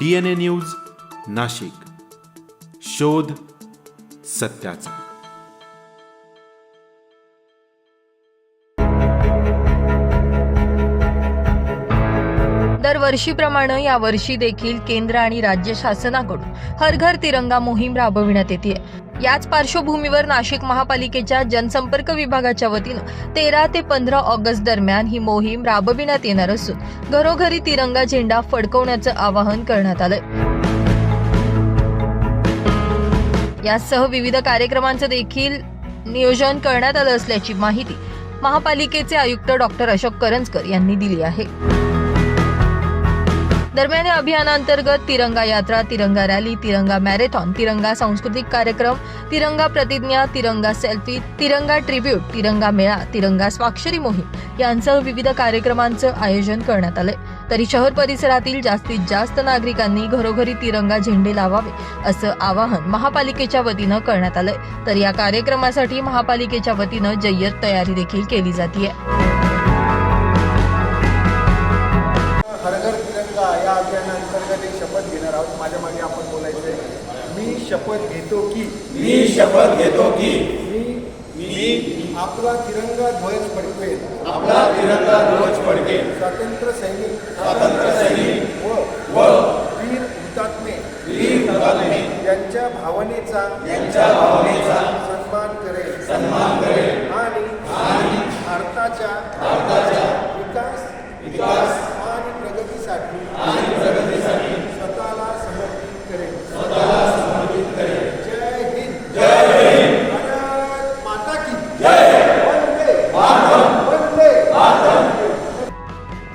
DNA news Nashik. शोध सत्याचा. दरवर्षीप्रमाणे यावर्षी देखील केंद्र आणि राज्य शासनाकडून हर घर तिरंगा मोहीम राबविण्यात येते याच पार्श्वभूमीवर नाशिक महापालिकेच्या जनसंपर्क विभागाच्या वतीनं तेरा ते पंधरा ऑगस्ट दरम्यान ही मोहीम राबविण्यात येणार असून घरोघरी तिरंगा झेंडा फडकवण्याचं आवाहन करण्यात आलंय. यासह विविध कार्यक्रमांचं देखील नियोजन करण्यात आलं असल्याची माहिती महापालिकेचे आयुक्त डॉक्टर अशोक करंजकर यांनी दिली आहे. दरम्यान या अभियानांतर्गत तिरंगा यात्रा तिरंगा रॅली तिरंगा मॅरेथॉन तिरंगा सांस्कृतिक कार्यक्रम तिरंगा प्रतिज्ञा तिरंगा सेल्फी तिरंगा ट्रिब्यूट तिरंगा मेळा तिरंगा स्वाक्षरी मोहीम यांसह विविध कार्यक्रमांचं आयोजन करण्यात आलंय. तरी शहर परिसरातील जास्तीत जास्त नागरिकांनी घरोघरी तिरंगा झेंडे लावावे असं आवाहन महापालिकेच्या वतीनं करण्यात आलंय. तर या कार्यक्रमासाठी महापालिकेच्या वतीनं जय्यत तयारी देखील केली जाते या अभियानांतर्गत एक शपथ घेणार आहोत. माझ्या मागे आपण बोलायचं आहे मी शपथ घेतो की मी शपथ घेतो की मी मी आपला तिरंगा ध्वज फडकवेल आपला तिरंगा ध्वज फडकेल. स्वातंत्र्य सैनिक स्वातंत्र्य सैनिक. व व वीर हुतात्मे वीर हुतात्मे. यांच्या भावनेचा यांच्या भावनेचा